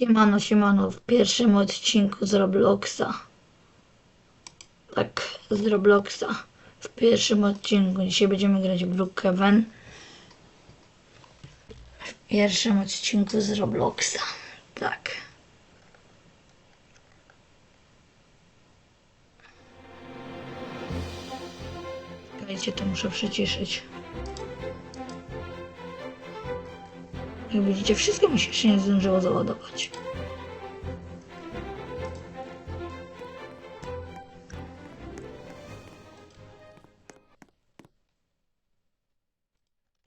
Siemano, siemano, w pierwszym odcinku z Robloxa. Tak, z Robloxa. W pierwszym odcinku. Dzisiaj będziemy grać w Brookhaven. W pierwszym odcinku z Robloxa. Tak. Czekajcie, to muszę przyciszyć. Jak widzicie, wszystko mi się jeszcze nie zdążyło załadować.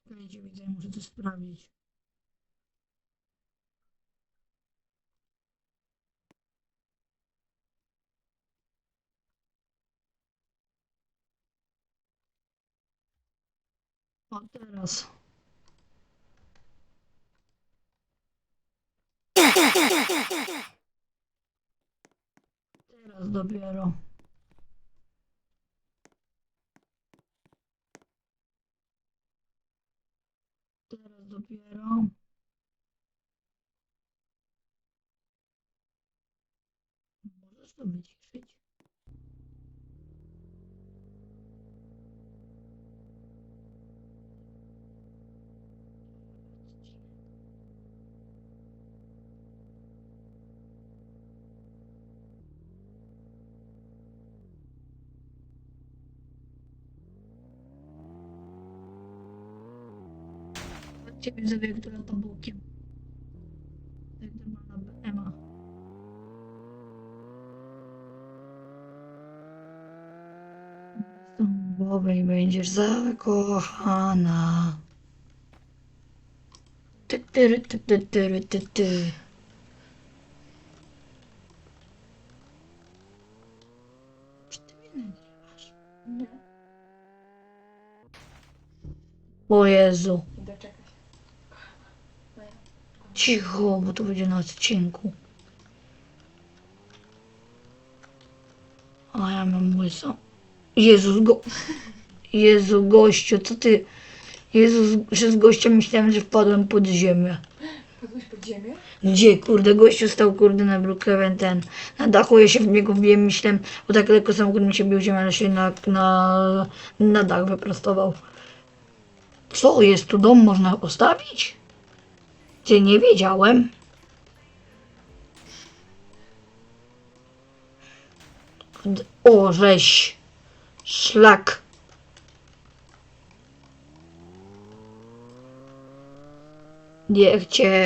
Czekajcie, widzę, muszę to sprawdzić. O, teraz. Teraz dopiero. Teraz dopiero. Możesz to wyciszyć? Ciebie zawie, która to bokiem. Głowy i będziesz zakochana. Ty, ty, ty, ty, ty, ty, ty. O Jezu. Cicho, bo to będzie na odcinku. A ja mam łyso. Jezus, go... Jezu, gościu, co ty... Jezus, że z gościa myślałem, że wpadłem pod ziemię. Padłeś pod ziemię? Gdzie, kurde, gościu stał, kurde, na Brookhaven, ten... Na dachu, ja się w niego wbiłem, myślałem, bo tak lekko samochód mi się bił ziemię, ale się na, na, na dach wyprostował. Co, jest tu dom, można postawić? Gdzie nie wiedziałem. O, żeś. Szlak. Niech Cię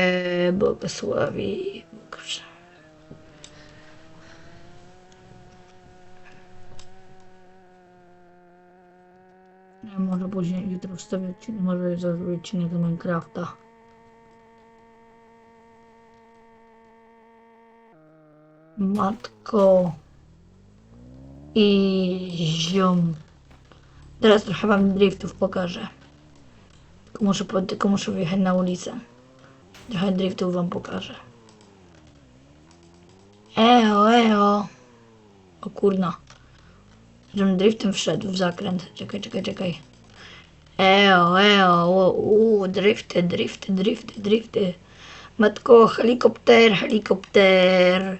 błogosławi. Ja może później jutro wstawię może zrobię odcinek z Minecrafta. Matko i ziom. Teraz trochę wam driftów pokażę. Tylko muszę, tylko muszę wyjechać na ulicę. Trochę driftów wam pokażę. Eo, eo. O kurna. Żebym driftem wszedł w zakręt. Czekaj, czekaj, czekaj. Eo, eo, o, u, drifty, drifty, drifty, drifty. Matko, helikopter, helikopter.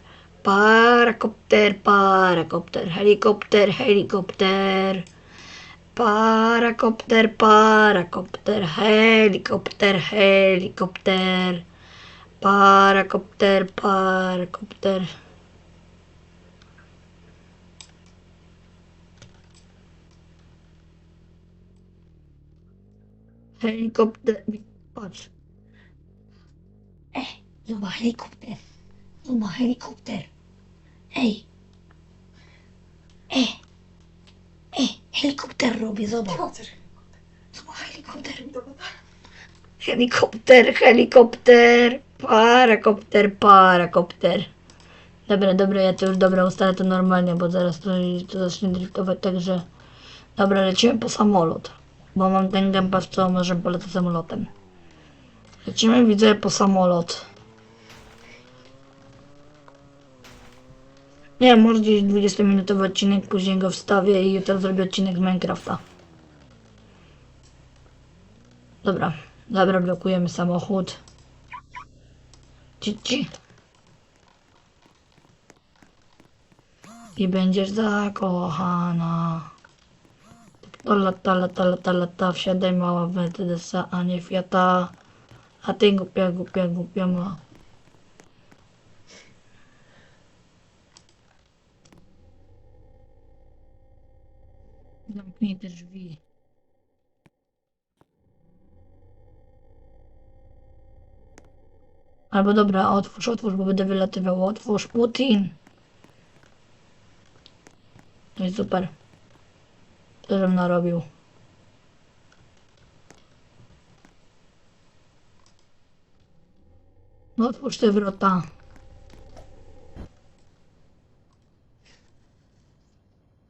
Parakopter, parakopter, helikopter, helikopter. Parakopter, parakopter, helikopter, helikopter. Parakopter, parakopter. Helikopter. Patrz. jag zobacz, helikopter. Zobacz, helikopter. Ej. Ej. Ej, helikopter robię, zobacz. Chcesz? Zobacz, helikopter. Helikopter, helikopter, parakopter, parakopter. Dobra, dobra, ja to już dobra ustalę to normalnie, bo zaraz to, to zacznie driftować, także... Dobra, lecimy po samolot. Bo mam ten gębasz, co może polecę samolotem. Lecimy, widzę, po samolot. Nie, może gdzieś 20-minutowy odcinek, później go wstawię i jutro zrobię odcinek z Minecrafta. Dobra, dobra, blokujemy samochód. Cici. I będziesz zakochana. To lata, lata, lata, lata, wsiadaj mała w Mercedesa, a nie Fiata. A ty głupia, głupia, głupia mała. Te drzwi. Albo dobra, otwórz, otwórz, bo będę wylatywał. Otwórz, Putin. No i super. Co żem narobił? No otwórz te wrota.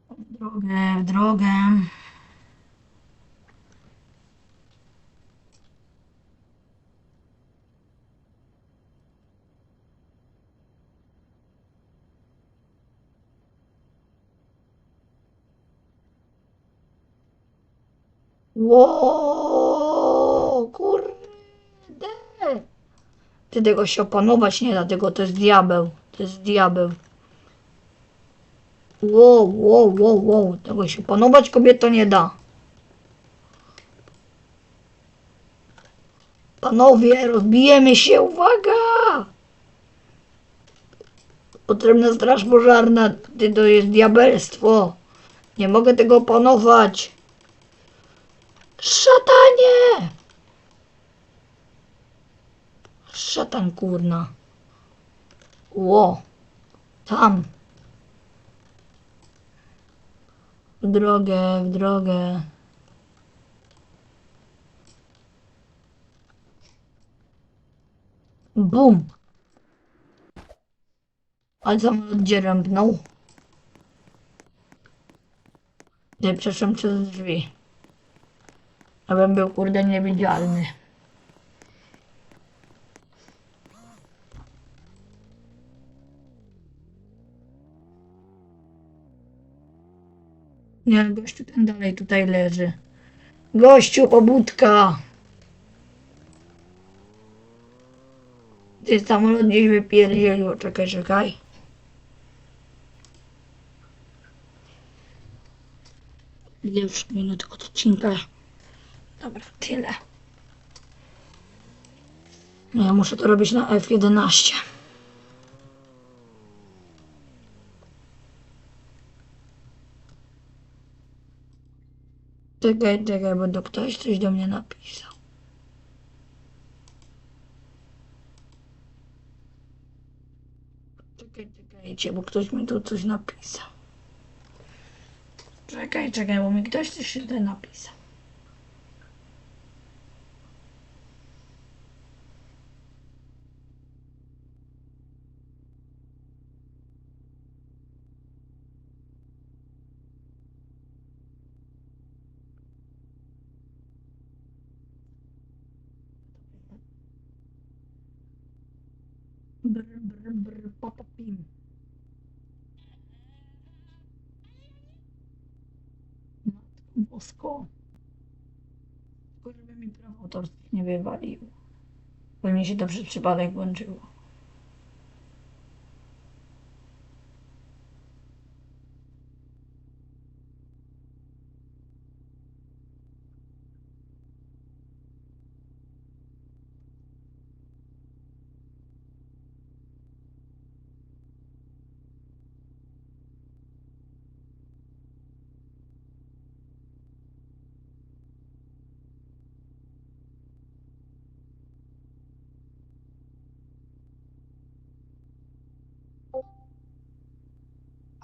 W drogę, w drogę. Ło, kurde. Ty tego się opanować nie da, tego to jest diabeł. To jest diabeł. Ło, ło, ło, ło. Tego się opanować kobieto nie da. Panowie, rozbijemy się, uwaga! Potrzebna straż pożarna, ty to jest diabelstwo. Nie mogę tego opanować. Szatanie! Szatan kurna. Ło. Tam. W drogę, w drogę. Bum. Ale samolot gdzie rębnął? Przeszłem przez drzwi. Abym był kurde niewidzialny. Nie, gościu ten dalej tutaj leży. Gościu, pobudka! Ty samolot gdzieś wypierdzielił. Czekaj, czekaj. Już minut odcinka? Dobra, tyle. No Ja muszę to robić na F11. Czekaj, czekaj, bo to ktoś coś do mnie napisał. Czekaj, czekajcie, bo ktoś mi tu coś napisał. Czekaj, czekaj, bo mi ktoś coś tutaj napisał. Brr, brr, brr, papa pim. Matko bosko. Tylko żeby mi praw autorskich nie wywaliło. Bo mi się to przez przypadek włączyło.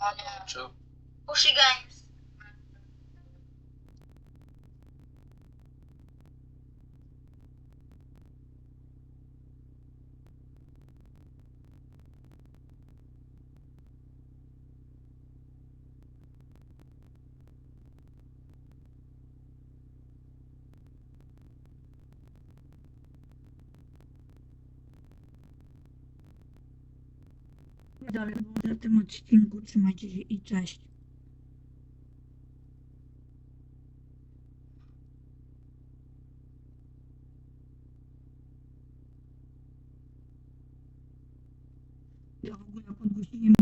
Olha. Tchau. O Ganhos. Dalej było tym odcinku. Trzymajcie się i cześć. Ja w ogóle podgłosiłem